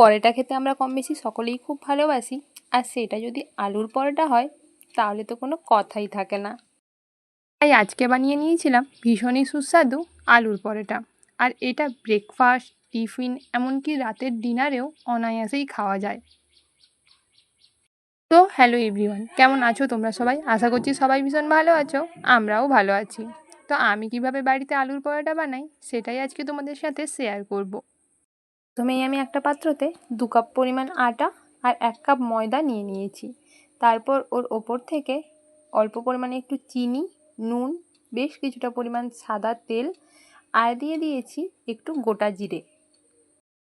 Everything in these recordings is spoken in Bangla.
পরোটা খেতে আমরা কম বেশি সকলেই খুব ভালোবাসি। আর সেটা যদি আলুর পরোটা হয়, তাহলে তো কোনো কথাই থাকে না। তাই আজকে বানিয়ে নিয়েছিলাম ভীষণই সুস্বাদু আলুর পরোটা। আর এটা ব্রেকফাস্ট টিফিন এমনকি রাতের ডিনারেও অনায়াসেই খাওয়া যায়। তো হ্যালো এভরিওয়ান কেমন আছো তোমরা সবাই? আশা করছি সবাই ভীষণ ভালো আছো, আমরাও ভালো আছি। তো আমি কীভাবে বাড়িতে আলুর পরোটা বানাই, সেটাই আজকে তোমাদের সাথে শেয়ার করব। প্রথমেই আমি একটা পাত্রতে দু কাপ পরিমাণ আটা আর এক কাপ ময়দা নিয়ে নিয়েছি। তারপর ওর ওপর থেকে অল্প পরিমাণে একটু চিনি, নুন, বেশ কিছুটা পরিমাণ সাদা তেল আর দিয়ে দিয়েছি একটু গোটা জিরে।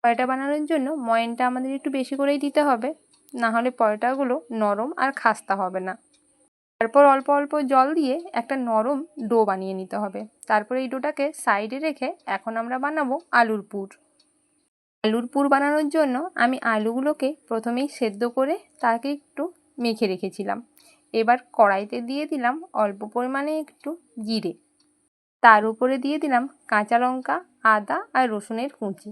পরোটা বানানোর জন্য ময়নটা আমাদের একটু বেশি করেই দিতে হবে না হলে পরোটাগুলো নরম আর খাস্তা হবে না। তারপর অল্প অল্প জল দিয়ে একটা নরম ডো বানিয়ে নিতে হবে। তারপর এই ডোটাকে সাইডে রেখে এখন আমরা বানাবো আলুর পুর। আলুর পুর বানানোর জন্য আমি আলুগুলোকে প্রথমেই সেদ্ধ করে তাকে একটু মেখে রেখেছিলাম। এবার কড়াইতে দিয়ে দিলাম অল্প পরিমাণে একটু জিরে। তার উপরে দিয়ে দিলাম কাঁচা লঙ্কা, আদা আর রসুনের কুঁচি।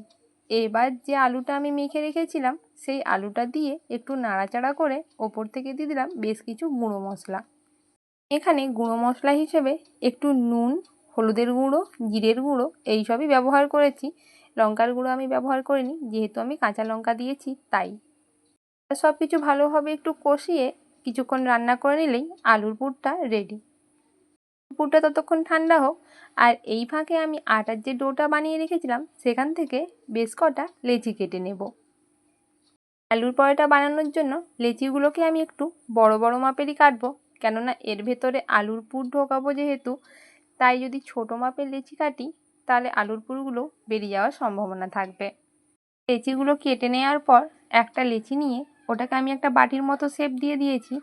এবার যে আলুটা আমি মেখে রেখেছিলাম, সেই আলুটা দিয়ে একটু নাড়াচাড়া করে ওপর থেকে দিয়ে দিলাম বেশ কিছু গুঁড়ো মশলা। এখানে গুঁড়ো মশলা হিসেবে একটু নুন, হলুদের গুঁড়ো, জিরের গুঁড়ো, এই সবই ব্যবহার করেছি। লঙ্কার গুঁড়ো আমি ব্যবহার করিনি, যেহেতু আমি কাঁচা লঙ্কা দিয়েছি, তাই। সব কিছু ভালোভাবে একটু কষিয়ে কিছুক্ষণ রান্না করে নিলেই আলুর পুরটা রেডি পুরটা ততক্ষণ ঠান্ডা হোক, আর এই ফাঁকে আমি আটার যে ডোটা বানিয়ে রেখেছিলাম, সেখান থেকে বেশ কটা লেচি কেটে নেব। আলুর পরোটা বানানোর জন্য লেচিগুলোকে আমি একটু বড় বড় মাপেরই কাটবো, কেননা এর ভেতরে আলুর পুর ঢোকাবো যেহেতু, তাই যদি ছোটো মাপের লেচি কাটি তাহলে আলুর পুরগুলো বেরিয়ে যাওয়ার সম্ভাবনা থাকবে। লেচিগুলো কেটে নেওয়ার পর একটা লেচি নিয়ে ওটাকে আমি একটা বাটির মতো শেপ দিয়ে দিয়েছি।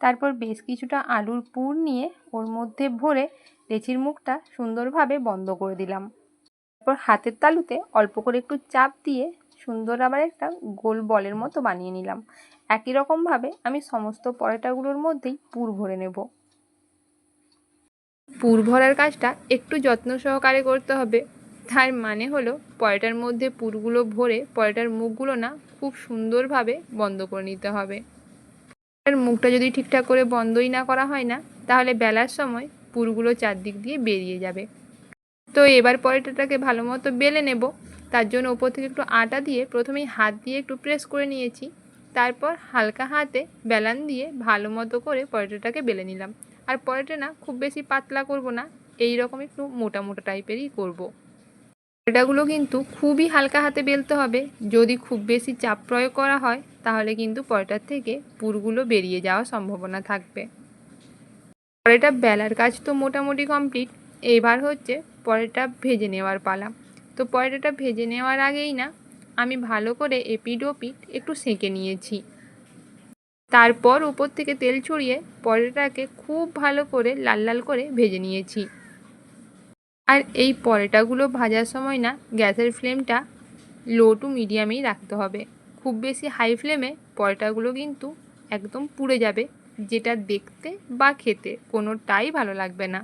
তারপর বেশ কিছুটা আলুর পুর নিয়ে ওর মধ্যে ভরে লেচির মুখটা সুন্দরভাবে বন্ধ করে দিলাম। তারপর হাতের তালুতে অল্প করে একটু চাপ দিয়ে সুন্দর আবার একটা গোল বলের মতো বানিয়ে নিলাম। একই রকমভাবে আমি সমস্ত পরোটাগুলোর মধ্যেই পুর ভরে নেব। পুর ভরার কাজটা একটু যত্ন সহকারে করতে হবে। তার মানে হলো পয়টার মধ্যে পুরগুলো ভরে পরোটার মুখগুলো না খুব সুন্দরভাবে বন্ধ করে নিতে হবে। মুখটা যদি ঠিকঠাক করে বন্ধই না করা হয় না, তাহলে বেলার সময় পুরগুলো চারদিক দিয়ে বেরিয়ে যাবে। তো এবার পরোটাটাকে ভালো মতো বেলে নেব। তার জন্য ওপর থেকে একটু আটা দিয়ে প্রথমেই হাত দিয়ে একটু প্রেস করে নিয়েছি। তারপর হালকা হাতে বেলান দিয়ে ভালো মতো করে পরোটাটাকে বেলে নিলাম। আর পরোটা না, খুব বেশি পাতলা করব না এই রকম একটু মোটা মোটা টাইপেরই করব। পরোটাগুলো কিন্তু খুবই হালকা হাতে বেলতে হবে, যদি খুব বেশি চাপ প্রয়োগ করা হয়, তাহলে কিন্তু পরোটার থেকে পুরগুলো বেরিয়ে যাওয়ার সম্ভাবনা থাকবে। পরোটা বেলার কাজ তো মোটামুটি কমপ্লিট, এবার হচ্ছে পরোটা ভেজে নেওয়ার পালা। তো পরোটাটা ভেজে নেওয়ার আগেই না, আমি ভালো করে এপিড ওপিড একটু সেঁকে নিয়েছি। তারপর উপর থেকে তেল ছড়িয়ে পরোটাকে খুব ভালো করে লাল লাল করে ভেজে নিয়েছি। আর এই পরোটাগুলো ভাজার সময় না গ্যাসের ফ্লেমটা লো টু মিডিয়ামেই রাখতে হবে। খুব বেশি হাই ফ্লেমে পরোটাগুলো কিন্তু একদম পুড়ে যাবে, যেটা দেখতে বা খেতে কোনোটাই ভালো লাগবে না।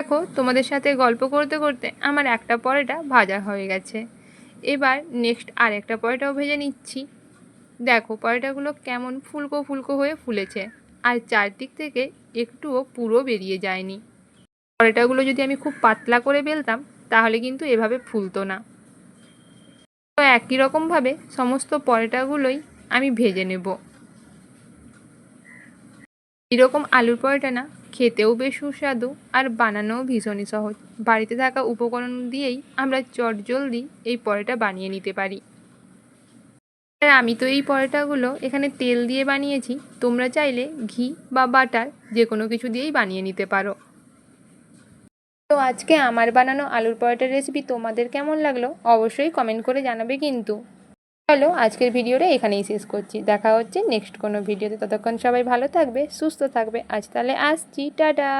দেখো, তোমাদের সাথে গল্প করতে করতে আমার একটা পরোটা ভাজা হয়ে গেছে। এবার নেক্সট আর একটা পরোটাও ভেজে নিচ্ছি। দেখো পরোটাগুলো কেমন ফুলকো ফুলকো হয়ে ফুলেছে। আর চারদিক থেকে একটুও পুরো বেরিয়ে যায়নি। পরোটাগুলো যদি আমি খুব পাতলা করে বেলতাম, তাহলে কিন্তু এভাবে ফুলতো না। তো একই রকমভাবে সমস্ত পরোটাগুলোই আমি ভেজে নেব। এরকম আলুর পরোটা না, খেতেও বেশ সুস্বাদু আর বানানোও ভীষণই সহজ। বাড়িতে থাকা উপকরণ দিয়েই আমরা চটজলদি এই পরোটা বানিয়ে নিতে পারি। আমি তো এই পরোটাগুলো এখানে তেল দিয়ে বানিয়েছি। তোমরা চাইলে ঘি বা বাটার যে কোনো কিছু দিয়েই বানিয়ে নিতে পারো। তো আজকে আমার বানানো আলুর পরোটার রেসিপি তোমাদের কেমন লাগল অবশ্যই কমেন্ট করে জানাবে কিন্তু। চলো, আজকের ভিডিওটা এখানেই শেষ করছি। দেখা হচ্ছে নেক্সট কোনো ভিডিওতে। ততক্ষণ সবাই ভালো থাকবে, সুস্থ থাকবে। আজ তাহলে আসছি, টাটা!